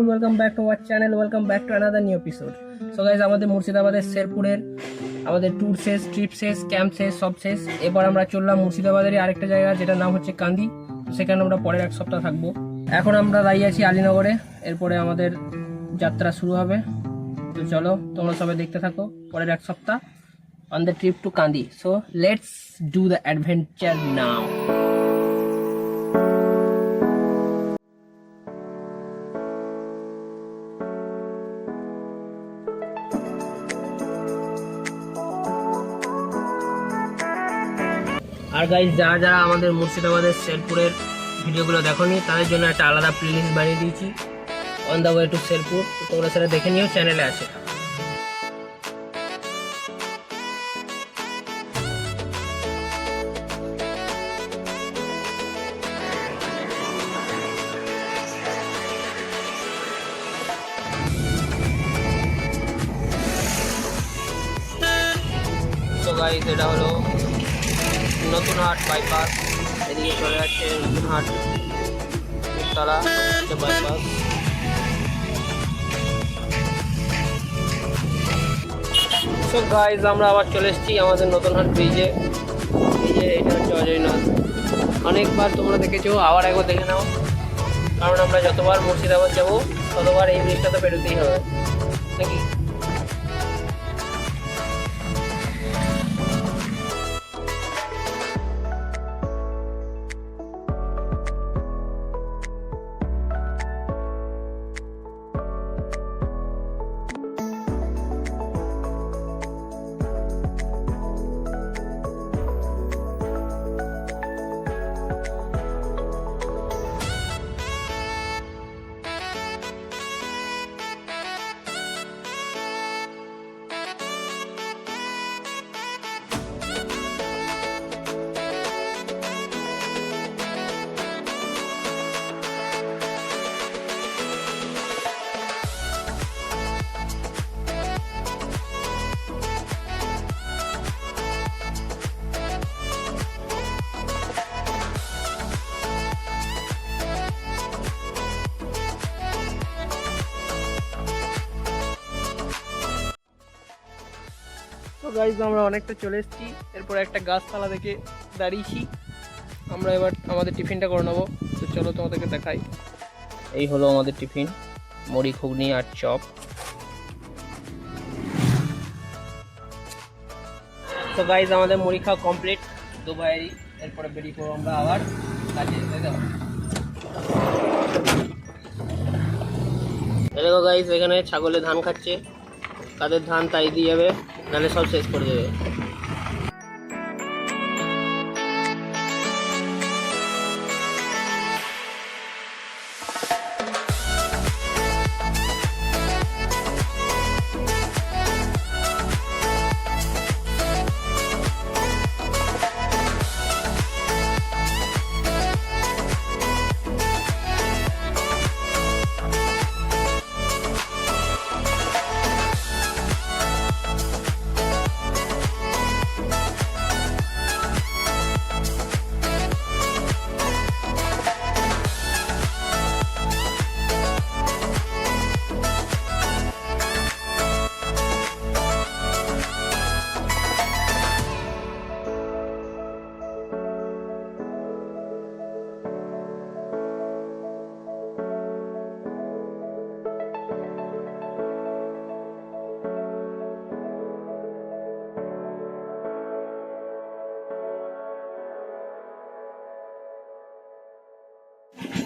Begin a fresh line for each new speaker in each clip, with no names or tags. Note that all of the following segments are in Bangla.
Bongoful. Welcome back to our channel. Welcome back to another new episode. So guys, আমাদের মুর্শিদাবাদের শেরপুরের আমাদের ট্যুর শেষ ট্রিপ শেষ ক্যাম্প শেষ সব শেষ এবার আমরা চললাম মুর্শিদাবাদেরই আরেকটা জায়গা যেটার নাম হচ্ছে কান্দি সেখানে আমরা পরের এক সপ্তাহ থাকব এখন আমরা দাঁড়িয়ে আছি আলীনগরে এরপরে আমাদের যাত্রা শুরু হবে তো চলো তোমরা সবাই দেখতে থাকো পরের এক সপ্তাহ on the trip to Kandi so let's do the adventure now R guys যারা যারা আমাদের মুর্শিদাবাদের শেরপুরের ভিডিওগুলো দেখোনি, তাদের জন্য একটা আলাদা প্লেলিস্ট বানিয়ে দিয়েছি। On the way to Sherpur তোমরা সেটা দেখে নিও চ্যানেলে আছে এটা হলো নতুন হাট বাইপাস এদিকে চলে যাচ্ছে নতুন হাট, উত্তরা, হচ্ছে বাইপাস সো গাইজ আমরা আবার চলে এসেছি আমাদের নতুন হাট ব্রিজে যে এটা হচ্ছে অজয়নাথ অনেকবার তোমরা দেখেছ, আবার একবার দেখে নাও। কারণ আমরা যতবার মুর্শিদাবাদ যাব, ততবার এই ব্রিজটা তো পেরোতেই হবে। নাকি? গাইজ আমরা অনেকটা চলে এসেছি। এরপর একটা গাছতলা থেকে দাঁড়িয়েছি। আমরা এবার আমাদের টিফিনটা করে নেব। তো চলো তোমাদেরকে দেখাই। এই হলো আমাদের টিফিন, মুড়ি, ঘুগনি আর চপ। তো গাইজ আমাদের মুড়ি খাওয়া কমপ্লিট দুবাইয়েরই। এরপরে বেরিয়ে পড়ব আমরা আবার। কাজে? দেখো গাইজ এখানে ছাগলে ধান খাচ্ছে। তাদের ধান তাই দিয়ে যাবে? নাহলে সব শেষ করে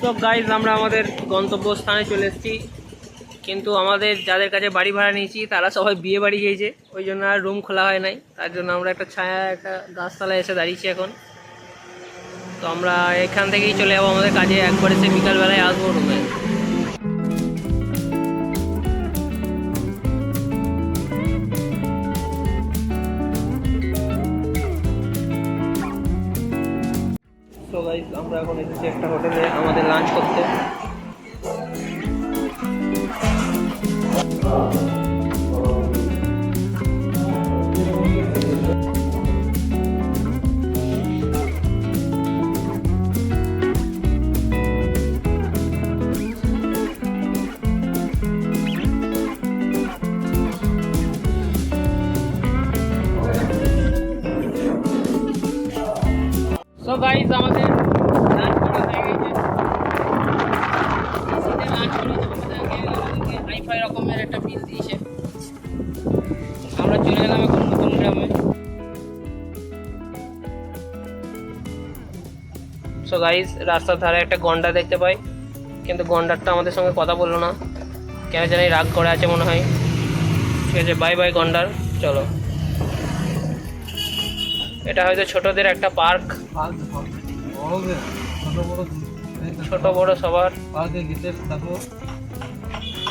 তো গাইজ আমরা আমাদের গন্তব্যস্থানে চলে এসেছি। কিন্তু আমাদের যাদের কাছে বাড়ি ভাড়া নিয়েছি, তারা সবাই বিয়ে বাড়ি গিয়েছে। ওই জন্য আর রুম খোলা হয় নাই। তার জন্য আমরা একটা ছায়া, একটা গাছতলায় এসে দাঁড়িয়েছি এখন। তো আমরা এখান থেকেই চলে যাব আমাদের কাজে। একবারে সে বিকালবেলায় আসব রুমে এখন এসেছি একটা হোটেলে আমাদের লাঞ্চ করতে। রকমের একটা বিল দিয়েছে আমরা চলে গ্রামে সো গাইস রাস্তার ধারে একটা গন্ডা দেখতে পাই, কিন্তু গন্ডারটা আমাদের সঙ্গে কথা বলল না। কেন জানি রাগ করে আছে মনে হয়। ঠিক আছে বাই বাই গন্ডার, চলো। এটা হয়তো ছোটদের একটা পার্ক।
বড়দের ছোট বড়
ছোট বড় সবার।
পার্কে গেটে থাকো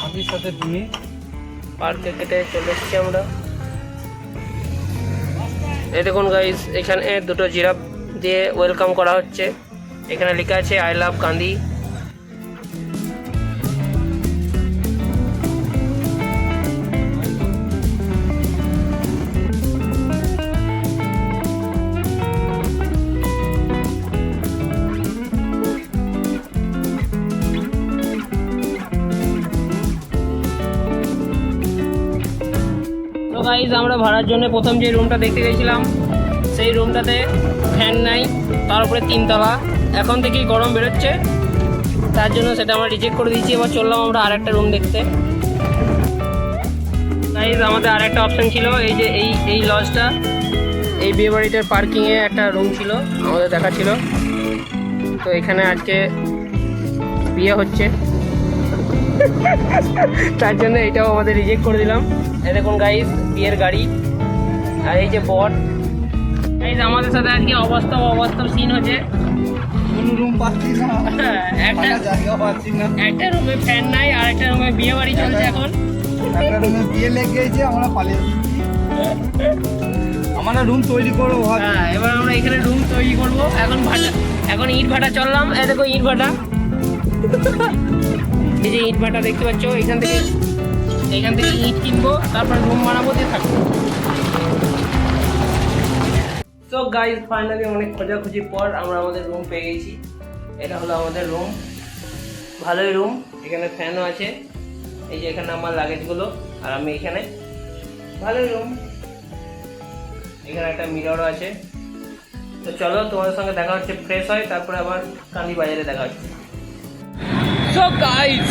পাখির সাথে তুমি।
পার্কে কেটে চলে এসেছি আমরা। এই দেখুন গাইস এখানে দুটো জিরাফ দিয়ে ওয়েলকাম করা হচ্ছে। এখানে লেখা আছে আই লাভ কান্দি গাইজ আমরা ভাড়ার জন্য প্রথম যে রুমটা দেখতে গেছিলাম, সেই রুমটাতে ফ্যান নাই, তার উপরে তিনতলা। এখন থেকেই গরম বেরোচ্ছে, তার জন্য সেটা আমরা রিজেক্ট করে দিয়েছি, এবার চললাম আমরা আরেকটা রুম দেখতে। গাইজ আমাদের আরেকটা অপশান ছিল, এই যে এই এই লজটা এই বিয়ে বাড়িটার পার্কিংয়ে একটা রুম ছিল, আমাদের দেখা ছিল। তো এখানে আজকে বিয়ে হচ্ছে। তার জন্য এটাও আমাদের রিজেক্ট করে দিলাম। এই দেখুন গাইস বিয়ের গাড়ি আর এই যে বট গাইস আমাদের সাথে আজকে অবাস্তব অবাস্তব সিন হচ্ছে
রুম পাচ্ছি না।
একটা
থাকার জায়গা পাচ্ছি না।
একটা রুমে ফ্যান নাই আর একটা রুমে বিয়ে বাড়ি চলছে এখন।
একটা রুমে বিয়ে লেগে গেছে আমরা পালিয়ে আমরা রুম তৈরি করব
হ্যাঁ এবার আমরা এখানে রুম তৈরি করব। এখন ভাটা এখন ইট ভাটা চললাম। এই দেখো ইট ভাটা। এই যে ইট ভাটা দেখতে পাচ্ছ, এখান থেকে এখান থেকে ইট কিনবো, তারপর রুম বানাবো, দিয়ে থাকব। তো গাইজ ফাইনালি অনেক খোঁজাখুঁজির পর আমরা আমাদের রুম পেয়ে গেছি। এটা হলো আমাদের রুম ভালোই রুম এখানে ফ্যানও আছে। এই যে এখানে আমার লাগেজগুলো আর আমি এখানে। ভালোই রুম এখানে একটা মিররও আছে। তো চলো তোমাদের সঙ্গে দেখা হচ্ছে ফ্রেশ হয়, তারপরে আবার কান্দি বাজারে দেখা হচ্ছে। সো গাইস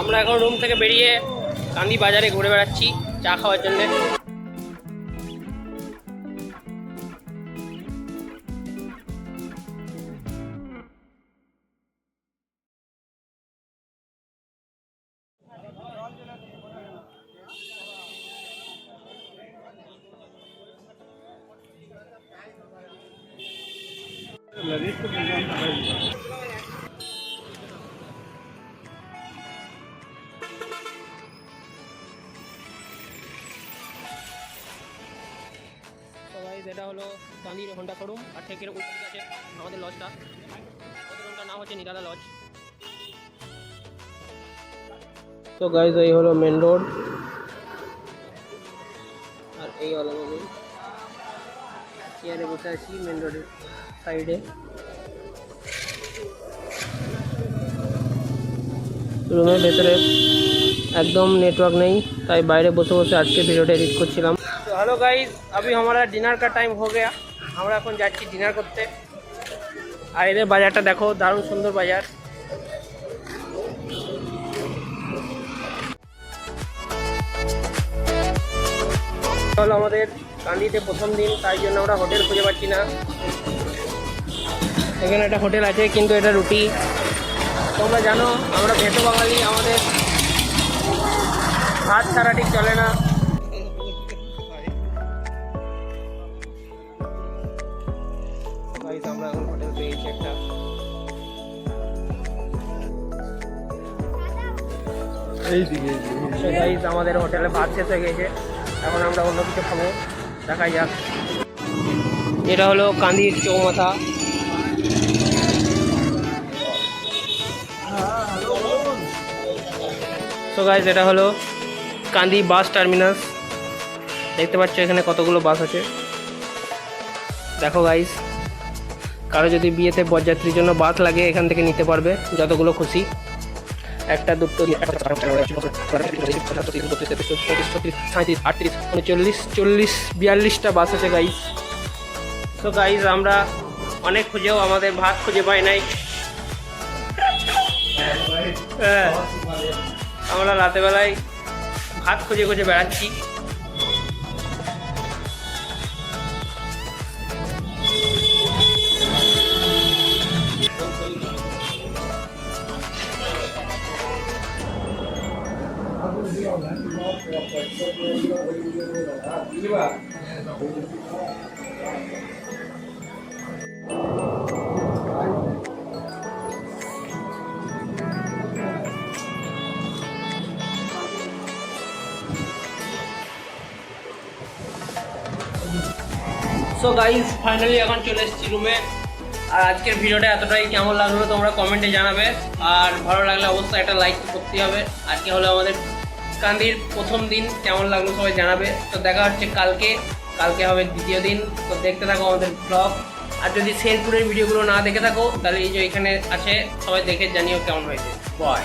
আমরা এখন রুম থেকে বেরিয়ে কান্দি বাজারে ঘুরে বেড়াচ্ছি চা খাওয়ার জন্য। এটা হলো গান্ধীর হোন্ডা শোরুম আর ঠেকের আছে আমাদের লজটা আমাদের নাম হচ্ছে নিরালা লজ তো গাইজ এই হলো মেন রোড আর এই হলো চেয়ারে বসে আছি মেন রোডের সাইডে রুমের ভেতরে একদম নেটওয়ার্ক নেই, তাই বাইরে বসে বসে আজকে ভিডিওটা এডিট করছিলাম। তো হ্যালো গাইজ अभी हमारा डिनर का टाइम हो गया আমরা এখন যাচ্ছি ডিনার করতে আর এদের বাজারটা দেখো দারুণ সুন্দর বাজার হলো আমাদের কান্দিতে প্রথম দিন তাই জন্য আমরা হোটেল খুঁজে পাচ্ছি না এখানে একটা হোটেল আছে কিন্তু এটা রুটি তোমরা জানো আমরা ভেটো বাঙালি আমাদের ভাত ছাড়া ঠিক চলে না একটা।
এইদিকে
গাইজ আমাদের হোটেলে ভাত শেষ হয়ে গেছে। এখন আমরা অন্য কিছু খাব। দেখাই যাক। এটা হলো কান্দির চৌমাথা। তো গাইজ এটা হলো কান্দি বাস টার্মিনাস। দেখতে পাচ্ছ এখানে কতগুলো বাস আছে। দেখো গাইজ কারও যদি বিয়েতে বরযাত্রীর জন্য বাস লাগে, এখান থেকে নিতে পারবে যতগুলো খুশি। একটা, দুটো সাঁত্রিশ উনচল্লিশ, চল্লিশ, বিয়াল্লিশটা বাস আছে গাইজ তো গাইজ আমরা অনেক খুঁজেও আমাদের ভাত খুঁজে পাই নাই। হ্যাঁ। আমরা রাতেবেলায় ভাত খুঁজে খুঁজে বেড়াচ্ছি। সো গাইজ ফাইনালি এখন চলে এসেছি রুমে আর আজকের ভিডিওটা এতটাই। কেমন লাগল তোমরা কমেন্টে জানাবে। আর ভালো লাগলে অবশ্যই একটা লাইক করতে হবে। আজকে হলো আমাদের কান্দির প্রথম দিন কেমন লাগল সবাই জানাবে। তো দেখা হচ্ছে কালকে কালকে হবে দ্বিতীয় দিন। তো দেখতে থাকো আমাদের ব্লগ আর যদি শেরপুরের ভিডিওগুলো না দেখে থাকো, তাহলে এই যে এখানে আছে, সবাই দেখে জানিও কেমন হয়েছে। বাই